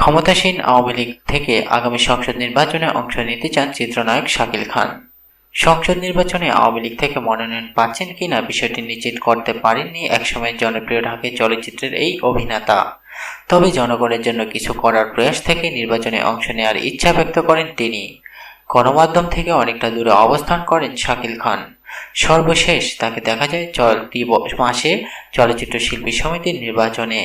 ক্ষমতাসীন আওয়ামী লীগ থেকে আগামী সংসদ নির্বাচনে অংশ নিতে চান চিত্রনায়ক শাকিল খান। সংসদ নির্বাচনে আওয়ামী লীগ থেকে মনোনয়ন পাচ্ছেন কিনা বিষয়টি নিশ্চিত করতে পারেননি একসময় জনপ্রিয় ঢাকায় চলচ্চিত্রের এই অভিনেতা। তবে জনগণের জন্য কিছু করার প্রয়াস থেকে নির্বাচনে অংশ নেওয়ার ইচ্ছা ব্যক্ত করেন তিনি। গণমাধ্যম থেকে অনেকটা দূরে অবস্থান করেন শাকিল খান। সর্বশেষ তাকে দেখা যায় চলতি মাসে চলচ্চিত্র শিল্পী সমিতির নির্বাচনে।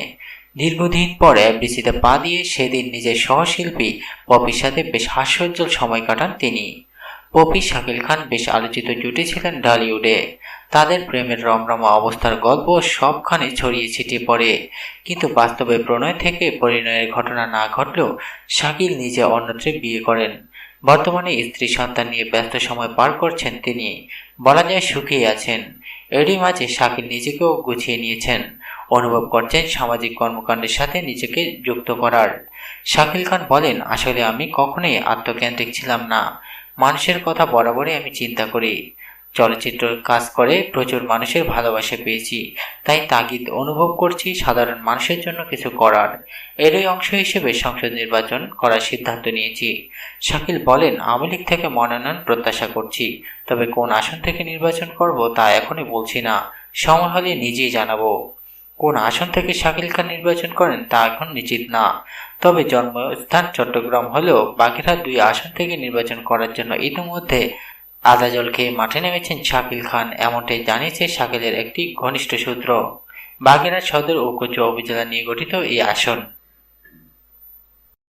দীর্ঘদিন পর এফডিসিতে পা দিয়ে সেদিন নিজের সহশিল্পী পপির সাথে বেশ হাস্যোজ্জ্বল সময় কাটান তিনি। পপি শাকিল খান বেশ আলোচিত জুটি ছিলেন ঢালিউডে। তাদের প্রেমের রমরমা অবস্থার গল্প সবখানে ছড়িয়ে ছিটিয়ে পড়ে। কিন্তু বাস্তবে প্রণয় থেকে পরিণয়ের ঘটনা না ঘটলেও শাকিল নিজে অন্যত্রে বিয়ে করেন। বর্তমানে স্ত্রী সন্তান নিয়ে ব্যস্ত সময় পার করছেন তিনি। বলা যায় সুখেই আছেন। এরই মাঝে শাকিল নিজেকেও গুছিয়ে নিয়েছেন। অনুভব করছেন সামাজিক কর্মকাণ্ডের সাথে নিজেকে যুক্ত করার। শাকিল খান বলেন, আসলে আমি কখনোই আত্মকেন্দ্রিক ছিলাম না। মানুষের কথা বরাবরই আমি চিন্তা করি। চলচ্চিত্র কাজ করে প্রচুর মানুষের ভালোবাসা পেয়েছি। তাই তাগিদ অনুভব করছি সাধারণ মানুষের জন্য কিছু করার। এরই অংশ হিসেবে সংসদ নির্বাচন করার সিদ্ধান্ত নিয়েছি। শাকিল বলেন, আওয়ামী লীগ থেকে মনোনয়ন প্রত্যাশা করছি। তবে কোন আসন থেকে নির্বাচন করব তা এখনই বলছি না। সময় হলে নিজেই জানাব। কোন আসন থেকে শাকিল খান নির্বাচন করেন তা এখন নিশ্চিত না। তবে জন্মস্থান চট্টগ্রাম হলেও বাকিরা দুই আসন থেকে নির্বাচন করার জন্য ইতিমধ্যে আদা জল খেয়ে মাঠে নেমেছেন শাকিল খান, এমনটাই জানিয়েছে শাকিলের একটি ঘনিষ্ঠ সূত্র। বাগেরহাট সদর ও কচুয়া উপজেলা নিয়ে গঠিত এই আসন।